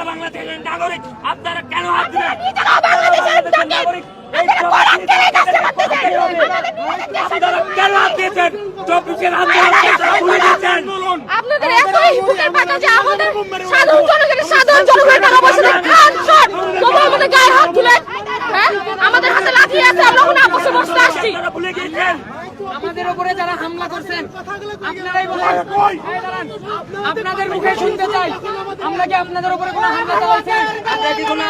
আমরা বাংলাদেশের নাগরিক আপনারা কেন হাত দিলেন। আপনারা আপনারা কেন হাত দিয়েছেন? চব্বিশের আপনারা দিয়েছেন আপনাদের এতই বুকের পাটা যে আমাদের সাধারণ জনগণের সাধারণ জনগণের টাকা পয়সা দিয়ে খান সব তবু আমাদের গায়ে হাত তুলেন হ্যাঁ? আমাদের হাতে লাঠি আছে আমরা ওখানে আপসে বসতে আসছি। আপনারা ভুলে গিয়েছেন? আমাদের উপরে যারা হামলা করছেন আপনারাই বলেন। আপনাদের মুখে শুনতে চাই। আমরা কি আপনাদের উপরে কোনো হামলা চালাইছি? আমরা কি কোনো?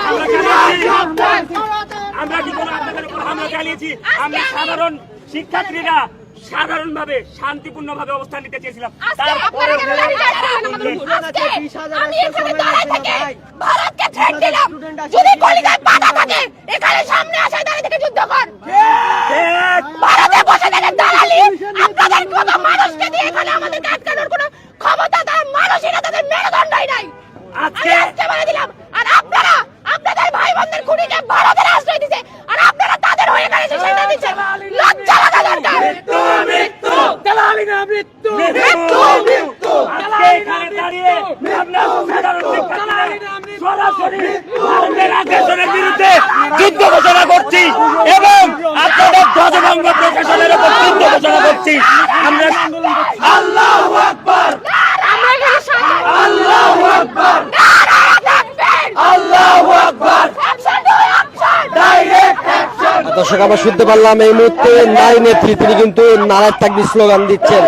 আমরা কি কোনো আপনাদের উপর হামলা চালিয়েছি? আমরা সাধারণ শিক্ষার্থীরা সাধারণ ভাবে শান্তিপূর্ণ ভাবে অবস্থান নিতে চেয়েছিলাম। চালাচ্ছেন দাঁড়ায় ভারতকে থ্রেট দিলাম। যদি কলিজায় বাধা থাকে এখানে সামনে এখানে দাঁড়িয়ে যুদ্ধ ঘোষণা করছি এবং আপনাদের ধ্বজভঙ্গ প্রশাসনের উপর যুদ্ধ ঘোষণা করছি আমরা দর্শক, আমরা শুনতে পারলাম এই মুহূর্তে নারী নেত্রী, তিনি কিন্তু নারায় তাকবি স্লোগান দিচ্ছেন।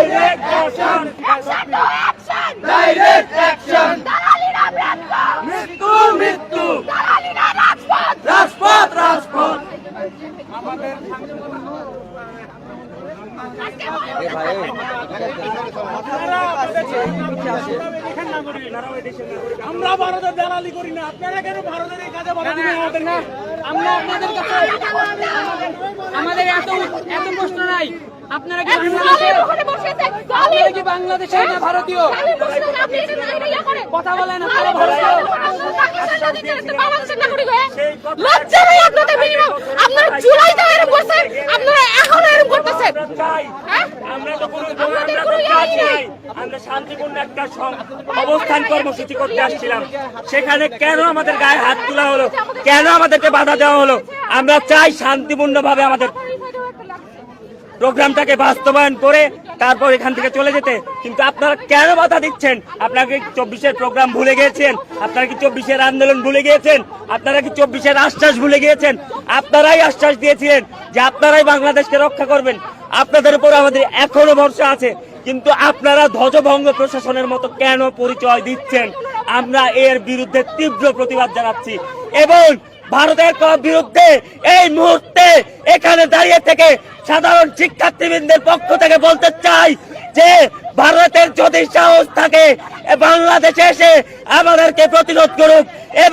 আমরা ভারতের দালালি করি না, আপনারা কেন ভারতের এই কাজে বাধা দিবেন আমাদের না আমরা আপনাদের কাছে আমাদের এত এত প্রশ্ন নাই। আপনারা কি আপনারা কি বাংলাদেশে না ভারতীয়? ইয়া করেন। কথা বলেন আপনারা ভারতীয়। আপনারা পাকিস্তান না দিচ্ছেন, একটা বাংলাদেশের নাগরিক হয়ে। লজ্জা নেই আপনাদের minimum। আপনারা জুলাইতে এরকম করছেন, আপনারা এখনও এরকম করতেছেন। আমরা চাই হ্যাঁ? আমরা তো কোনো আমাদের আমরা কোনো তো ইয়ে কাজ নাই। নাই শান্তিপূর্ণ অবস্থান কর্মসূচি করতে আসছিলাম। সেখানে কেন আমাদের গায়ে হাত তোলা হলো? কেন আমাদেরকে বাধা দেওয়া হলো? আমরা চাই আমাদের প্রোগ্রামটাকে বাস্তবায়ন করে তারপর এখান থেকে চলে যেতে। কিন্তু আপনারা কেন বাধা দিচ্ছেন? আপনারা কি চব্বিশের প্রোগ্রাম ভুলে গিয়েছেন? আপনারা কি চব্বিশের আন্দোলন ভুলে গিয়েছেন? আপনারা কি চব্বিশের আশ্বাস ভুলে গিয়েছেন? আপনারাই আশ্বাস দিয়েছিলেন যে আপনারাই বাংলাদেশকে রক্ষা করবেন। আপনাদের উপর আমাদের এখনও ভরসা আছে। কিন্তু আপনারা ধ্বজভঙ্গ প্রশাসনের মতো কেন পরিচয় দিচ্ছেন? আমরা এর বিরুদ্ধে তীব্র প্রতিবাদ জানাচ্ছি। এবং ভারতের বিরুদ্ধে এই মুহূর্তে এখানে দাঁড়িয়ে থেকে সাধারণ শিক্ষার্থীবৃন্দের পক্ষ থেকে বলতে চাই যে, ভারতের যদি সাহস থাকে, বাংলাদেশে এসে আমাদেরকে প্রতিরোধ করুক এবং